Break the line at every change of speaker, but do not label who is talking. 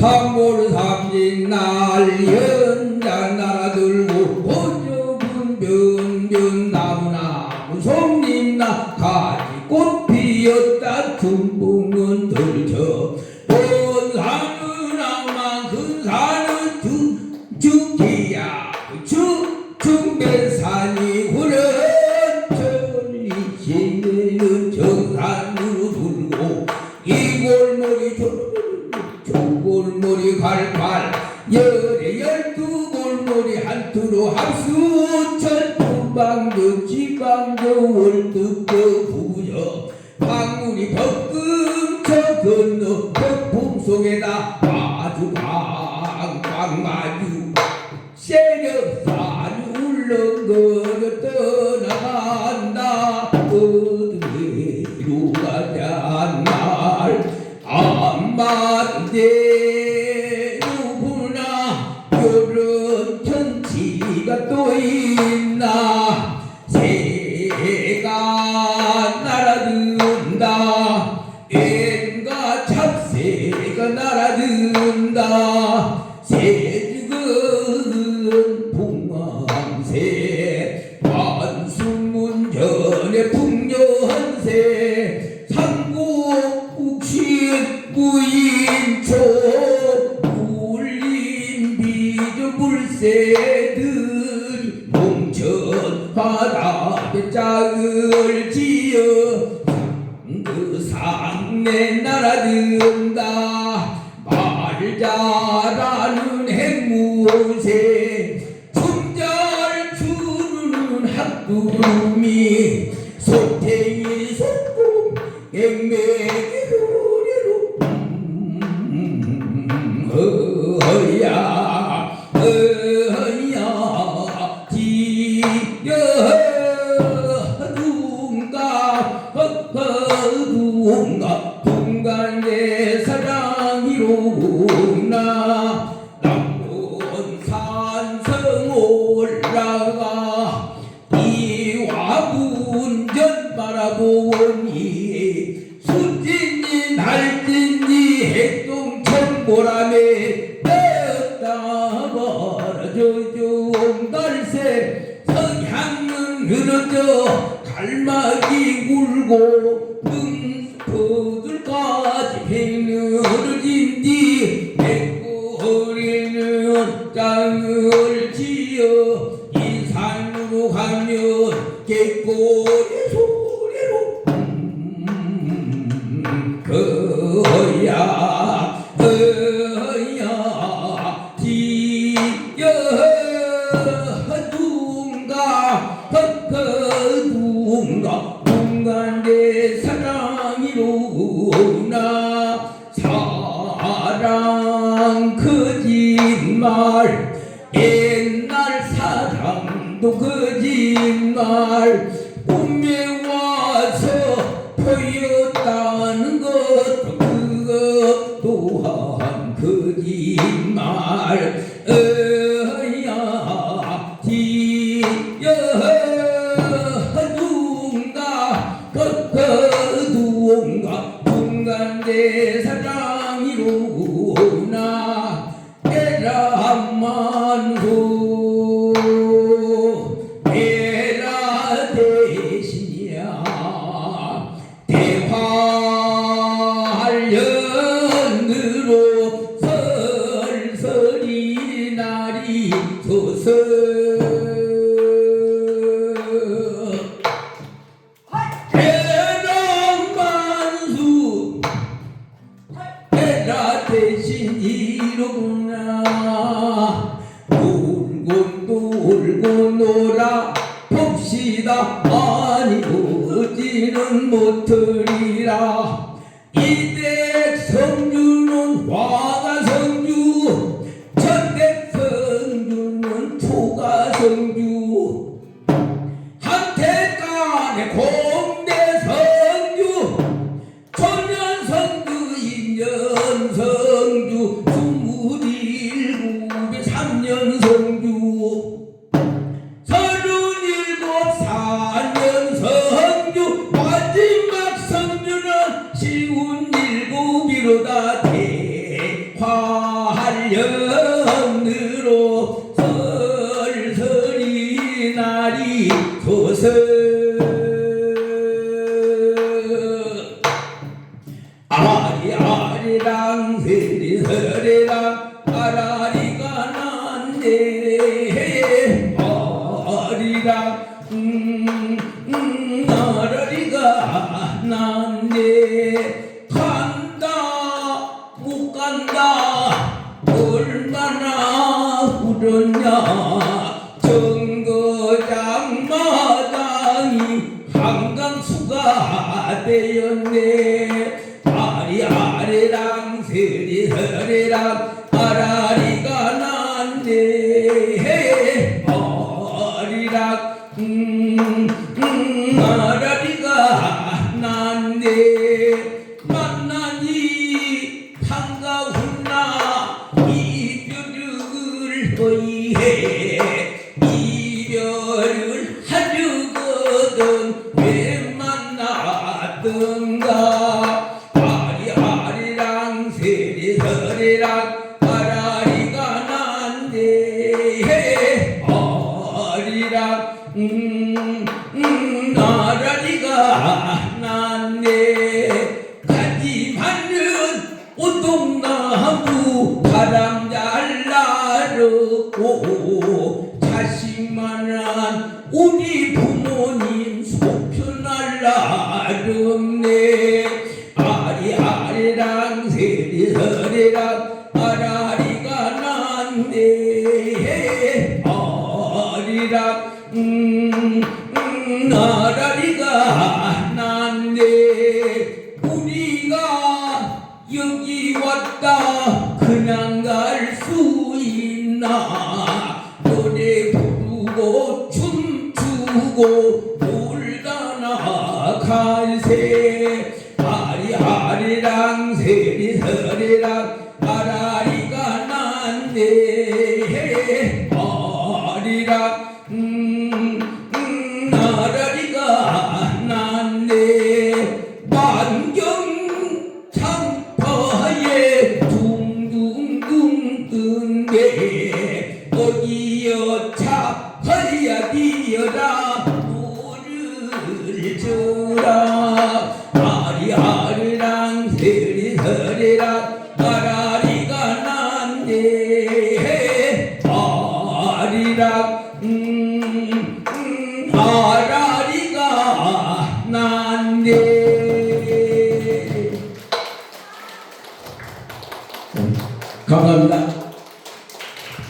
삼골 삼진 날 연자 날아들 골머리 갈갈 열에 열두 골머리 한투로 합수 천풍방도 지방도 월득도 부여. 방울이 벅금 저 건너 폭풍 속에다 아주 광광 아주. 세력산 울렁거려 떠 누구나 요런 천지가 또 있나? 새가 날아든다. 엔가 참새가 날아든다 새들이 몽천 바다에 짝을 지어 그 상내 날아든다. 말 잘하는 행무새 춤잘 추는 학구름이 소탱이 소금 앵매 남은 산성 올라가 이와 문전 바라보니 수진이 날진이 핵동천 보람에 떴다 버려줘 달새 성향은 흐르져 갈막이 울고 거짓말 옛날 사랑도 거짓말. 꿈에 와서 보였다는 것도 그것 또한 거짓말 봅시다 아니 보지는 못하리라 이 4년성주 서른일곱 사년성주 마지막 성주는 쉬운 일곱이로다 대화할년으로 설설이 날이 소설 난데 아리랑 음, 음 아라리가 난데 간다. 못 간다. 얼마나 울었냐. 정거장 마당이 한강수가 되었네 허이해 이별을 하려거든 왜 만났던가? 아리 아리랑 세리 서리랑 아라리가 난데 아리랑 음, 음 날르고 자식만한 우리 부모님 속편할 나름네. 아리 아리랑 세리 서리랑 아라리가 난데 아리랑 음, 음 아라 있나 노래 부르고 춤추고 놀다 나갈새 아리 아리랑 세리 서리랑 아라리가 난데 아리랑 어디여 차파야 디어라 물을 줘라. 아리 아리랑 세리 서리랑 아라리가 난데 아리랑